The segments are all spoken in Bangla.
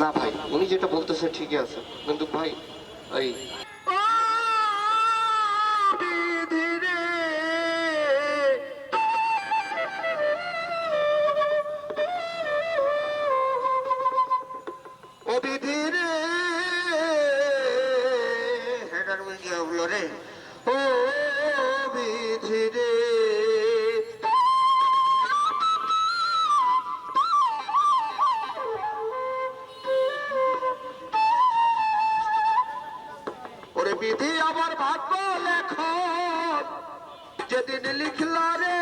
না ভাই উনি যেটা বলতেছে ঠিকই আছে কিন্তু ভাই এই ও বিধি আমার ভাগ্য লেখ যেদিন লিখলা রে।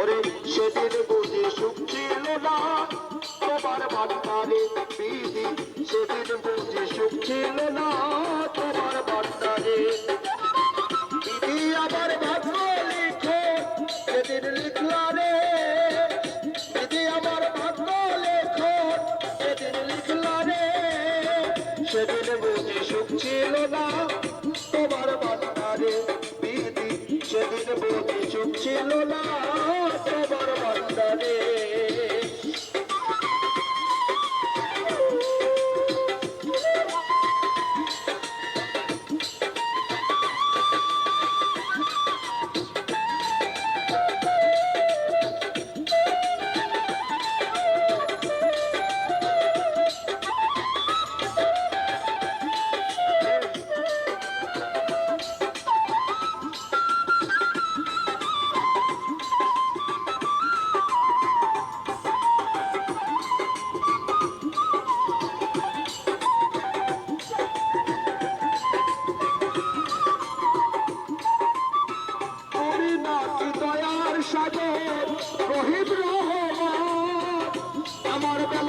ওরে সেদিন বুঝি সুখ ছিল না। তোমার ভান্ডারে বিধি, সেদিন বুঝি সুখ ছিল না। তোমার ভান্ডারে বিধি আমার সেদিন বুঝি সুখ ছিল না। তোমার ভান্ডারে বিধি সেদিন বুঝি সুখ ছিল না। তোমার ভান্ডারে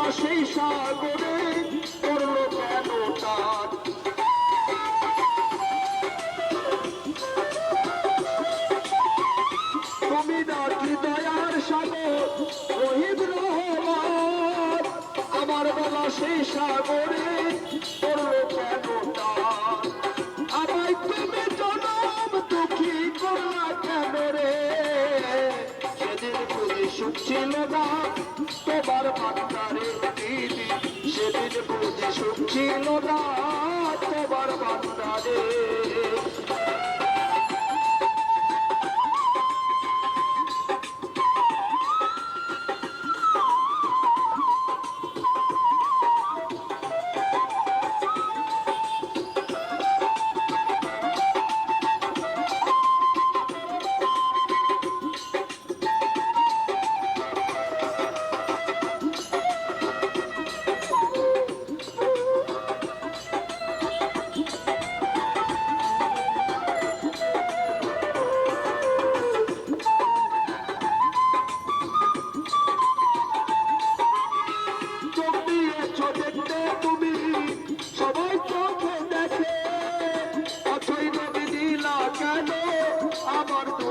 বেলা সেই সাগরে করল কেন তার? তুমি নাকি দয়ার সাগর রহিম রহমান, আমার বেলা সেই সাগরে করল কেন তার? আমায় তুমি জনম, দুঃখী করলা কেন রে? সেদিন বুঝি সুখ ছিল না, তোমার দিদি বুঝি সুখ ছিল তোমার চোখ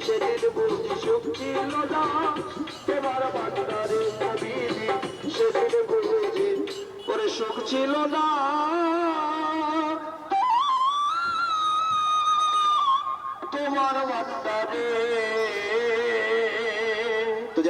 সেদিন বুঝে সুখ ছিল না ভান্ডারে বিধি সেদিন বুঝেছি পরে সুখ ছিল না